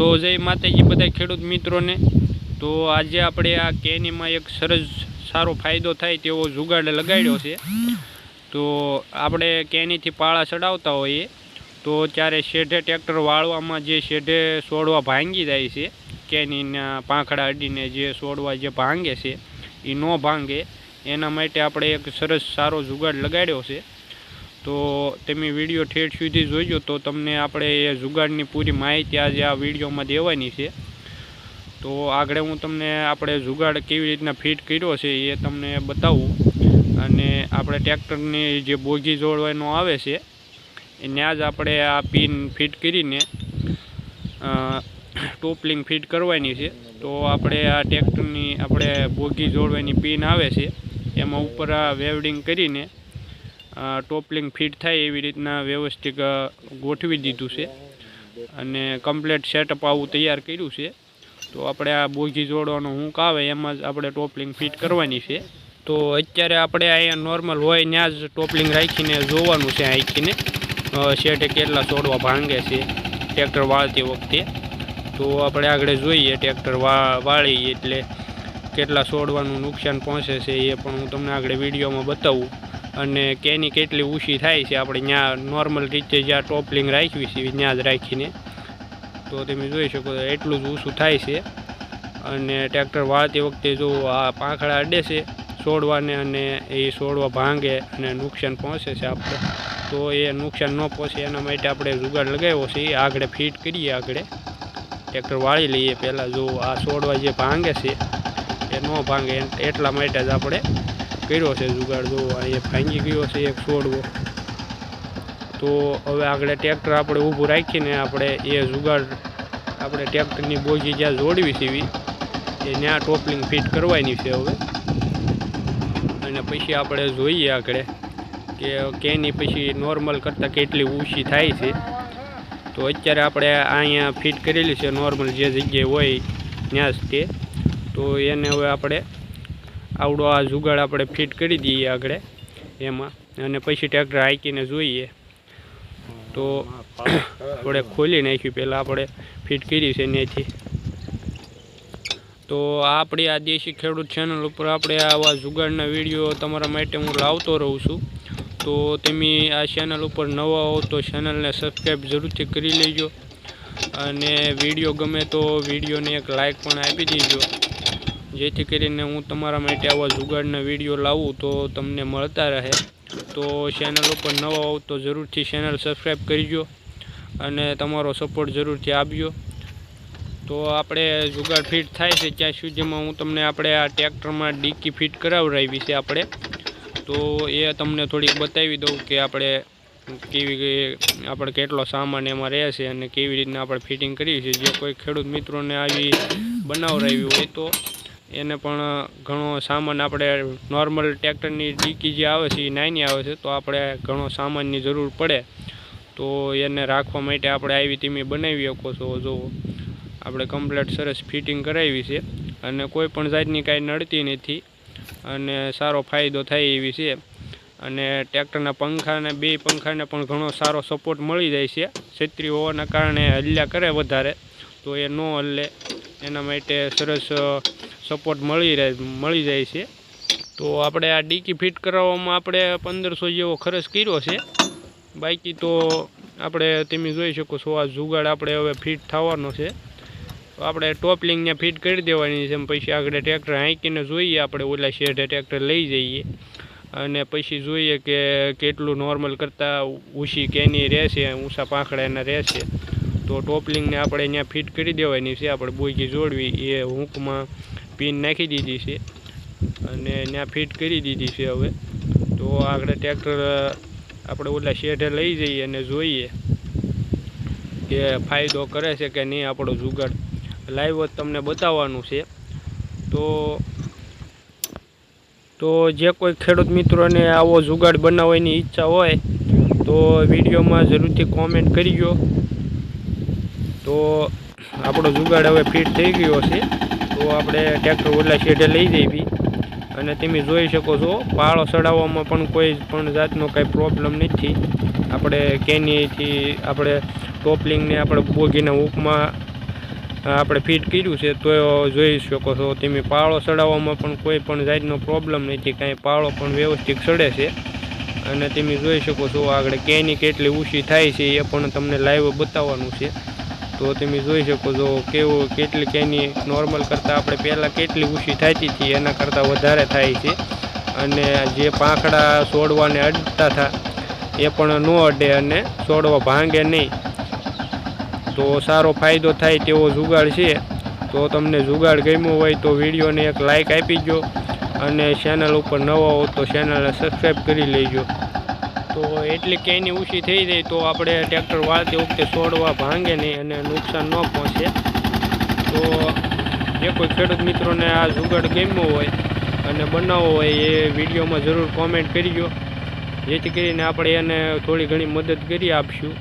તો જય માતાજી બધા ખેડૂત મિત્રોને. તો આજે આપણે આ કેનીમાં એક સરસ સારો ફાયદો થાય તેવો જુગાડ લગાડ્યો છે. તો આપણે કેનીથી પાળા ચડાવતા હોઈએ. તો ત્યારે શેઢે ટ્રેક્ટર વાળવામાં જે શેઢે છોડવા ભાંગી જાય છે, કેનીના પાંખડા અડીને જે છોડવા જે ભાંગે છે એ ન ભાંગે. એના માટે આપણે એક સરસ સારો જુગાડ લગાડ્યો છે. તો તમે વીડિયો ઠેઠ સુધી જોઈજો તો તમને આપણે એ જુગાડની પૂરી માહિતી આજે આ વિડીયોમાં દેવાની છે. તો આગળ હું તમને આપણે જુગાડ કેવી રીતના ફિટ કર્યો છે એ તમને બતાવું. અને આપણે ટ્રેક્ટરની જે બોગી જોડવાનો આવે છે ત્યાં જ આપણે આ પિન ફિટ કરીને ટોપલિંગ ફિટ કરવાની છે. તો આપણે આ ટ્રેક્ટરની આપણે બોગી જોડવાની પિન આવે છે, એમાં ઉપર આ વેવડિંગ કરીને ટોપલિંગ ફિટ થાય એવી રીતના વ્યવસ્થિત ગોઠવી દીધું છે. અને કમ્પ્લેટ સેટઅપ આવું તૈયાર કર્યું છે. તો આપણે આ બોગી જોડવાનો હુંક આવે એમાં જ આપણે ટોપલિંગ ફિટ કરવાની છે. તો અત્યારે આપણે અહીંયા નોર્મલ હોય ત્યાં જ ટોપલિંગ રાખીને જોવાનું છે આંખીને. શેઠે કેટલા છોડવા ભાંગે છે ટ્રેક્ટર વાળતી વખતે. તો આપણે આગળ જોઈએ ટ્રેક્ટર વા, વાળી એટલે કેટલા છોડવાનું નુકસાન પહોંચે છે એ પણ હું તમને આગળ વિડીયોમાં બતાવું. અને કેની કેટલી ઊંચી થાય છે, આપણે ત્યાં નોર્મલ રીતે જ્યાં ટોપલિંગ રાખવી છે ત્યાં જ રાખીને. તો તમે જોઈ શકો એટલું જ ઊંચું થાય છે. અને ટ્રેક્ટર વાળતી વખતે જો આ પાંખડા અડે છે, છોડવાને અને એ છોડવા ભાંગે અને નુકસાન પહોંચે છે આપણે. તો એ નુકસાન ન પહોંચે, એના માટે આપણે જુગાડ લગાવ્યો છે, એ આગળ ફિટ કરીએ આગળ. ટ્રેક્ટર વાળી લઈએ પહેલાં, જો આ છોડવા જે ભાંગે છે, એ ન ભાંગે એટલા માટે જ આપણે કર્યો છે જુગાડ, જો અહીંયા ભાંગી ગયો છે, એક છોડવો. તો હવે આગળ ટ્રેક્ટર આપણે ઊભું રાખીને આપણે એ જુગાડ, આપણે ટ્રેક્ટરની બોજી જ્યાં જોડવી છે એવી, એ ત્યાં ટોપલિંગ ફિટ કરવાની છે હવે. અને પછી આપણે જોઈએ આગળ કે કેની પછી નોર્મલ કરતાં કેટલી ઊંચી થાય છે. તો અત્યારે આપણે અહીંયા ફિટ કરેલી છે નોર્મલ જે જગ્યાએ હોય ત્યાં જ તે. તો એને હવે આપણે આવડો આ જુગાડ આપણે ફિટ કરી દઈએ આગળ એમાં. અને પછી ટ્રેક્ટર હાંકીને જોઈએ. તો આપણે ખોલી નાખ્યું પહેલાં આપણે ફિટ કરી છે ત્યાંથી તો આપણી આ દેશી ખેડૂત ચેનલ ઉપર આપણે આવા જુગાડના વીડિયો તમારા માટે હું લાવતો રહું છું. તો તમે આ ચેનલ ઉપર નવા હો તો ચેનલને સબસ્ક્રાઈબ જરૂરથી કરી લેજો. અને વીડિયો ગમે તો વિડીયોને એક લાઇક પણ આપી દેજો. જેથી કરીને હું તમારા માટે આવા જુગાડના વીડિયો લાવું તો તમને મળતા રહે. તો ચેનલ ઉપર નવા હોવ તો જરૂરથી ચેનલ સબસ્ક્રાઈબ કરજો અને તમારો સપોર્ટ જરૂરથી આપજો. તો આપણે જુગાડ ફિટ થાય છે ત્યાં સુધીમાં હું તમને આપણે આ ટ્રેક્ટરમાં ડીકી ફિટ કરાવડાવી છે આપણે. તો એ તમને થોડીક બતાવી દઉં કે આપણે કેવી આપણે કેટલો સામાન એમાં રહે છે અને કેવી રીતના આપણે ફિટિંગ કરીએ છીએ. જે કોઈ ખેડૂત મિત્રોને આવી બનાવડાવી હોય તો એને પણ ઘણો સામાન આપણે નોર્મલ ટ્રેક્ટરની ડીકી જે આવે છે એ નાની આવે છે, તો આપણે ઘણો સામાનની જરૂર પડે. તો એને રાખવા માટે આપણે આવી તમે બનાવી શકો છો, જો આપણે કમ્પ્લેટ સરસ ફિટિંગ કરાવી છે. અને કોઈ પણ જાતની કાંઈ નડતી નથી અને સારો ફાયદો થાય એવી છે. અને ટ્રેક્ટરના પંખાને, બે પંખાને પણ ઘણો સારો સપોર્ટ મળી જાય છે. છત્રી હોવાના કારણે હલ્યા કરે વધારે, તો એ ન હલ્લે. એના માટે સરસ સપોર્ટ મળી રહે, મળી જાય છે. તો આપણે આ ડીકી ફિટ કરાવવામાં આપણે પંદરસો જેવો ખર્ચ કર્યો છે. બાકી તો આપણે તમે જોઈ શકો છો, આ જુગાડ આપણે હવે ફિટ થવાનો છે. તો આપણે ટોપલિંગને ફિટ કરી દેવાની છે પછી આગળ ટ્રેક્ટર હાંકીને જોઈએ આપણે, ઓલા શેઢે ટ્રેક્ટર લઈ જઈએ. અને પછી જોઈએ કે કેટલું નોર્મલ કરતાં ઊંચી કેની રહેશે, ઊંચા પાંખડા એના રહેશે. તો ટોપલિંગને આપણે અહીંયા ફિટ કરી દેવાની છે, આપણે બોગી જોડવી એ હૂંકમાં. પિન નાખી દીધી છે અને ત્યાં ફિટ કરી દીધી છે હવે. તો આગળ ટ્રેક્ટર આપણે ઓલા શેઢે લઈ જઈએ અને જોઈએ કે ફાયદો કરે છે કે નહીં આપણો જુગાડ. લાઈવ જ તમને બતાવવાનું છે. તો તો જે કોઈ ખેડૂત મિત્રોને આવો જુગાડ બનાવવાની ઈચ્છા હોય, તો વિડીયોમાં જરૂરથી કોમેન્ટ કરજો. તો આપણો જુગાડ હવે ફિટ થઈ ગયો છે, તો આપણે ટ્રેક્ટર ઓલા શેઢે લઈ જઈવી. અને તમે જોઈ શકો છો, પાળો ચડાવવામાં પણ કોઈ પણ જાતનો કાંઈ પ્રોબ્લેમ નથી. આપણે કેનીથી આપણે ટોપલિંગને આપણે બોગીના ઉપમાં આપણે ફિટ કર્યું છે, તો જોઈ શકો છો, તમે પાળો ચડાવવામાં પણ કોઈ પણ જાતનો પ્રોબ્લેમ નથી, કાંઈ પાળો પણ વ્યવસ્થિત ચડે છે. અને તમે જોઈ શકો છો, આગળ કેની કેટલી ઊંચી થાય છે, એ પણ તમને લાઈવ બતાવવાનું છે. તો તમે જોઈ શકો છો કેવું કેટલી કેની નોર્મલ કરતાં આપણે પહેલાં કેટલી ઊંચી થતી હતી, એના કરતાં વધારે થાય છે. અને જે પાંખડા છોડવાને અડતા હતા, એ પણ ન અડે અને છોડવા ભાંગે નહીં. તો સારો ફાયદો થાય તેવો જુગાડ છે. તો તમને જુગાડ ગમ્યો હોય તો વિડીયોને એક લાઈક આપી દો અને ચેનલ ઉપર નવા હો તો ચેનલને સબસ્ક્રાઈબ કરી લેજો. તો એટલી કેની ઊંચી થઈ જાય તો આપણે ટ્રેક્ટર વાળતી વખતે છોડવા ભાંગે નહીં અને નુકસાન ન પહોંચે. તો જે કોઈ ખેડૂત મિત્રોને આ જુગાડ ગમ્યો હોય અને બનાવવો હોય એ વિડીયોમાં જરૂર કોમેન્ટ કરજો. જેથી કરીને આપણે એને થોડી ઘણી મદદ કરી આપશું.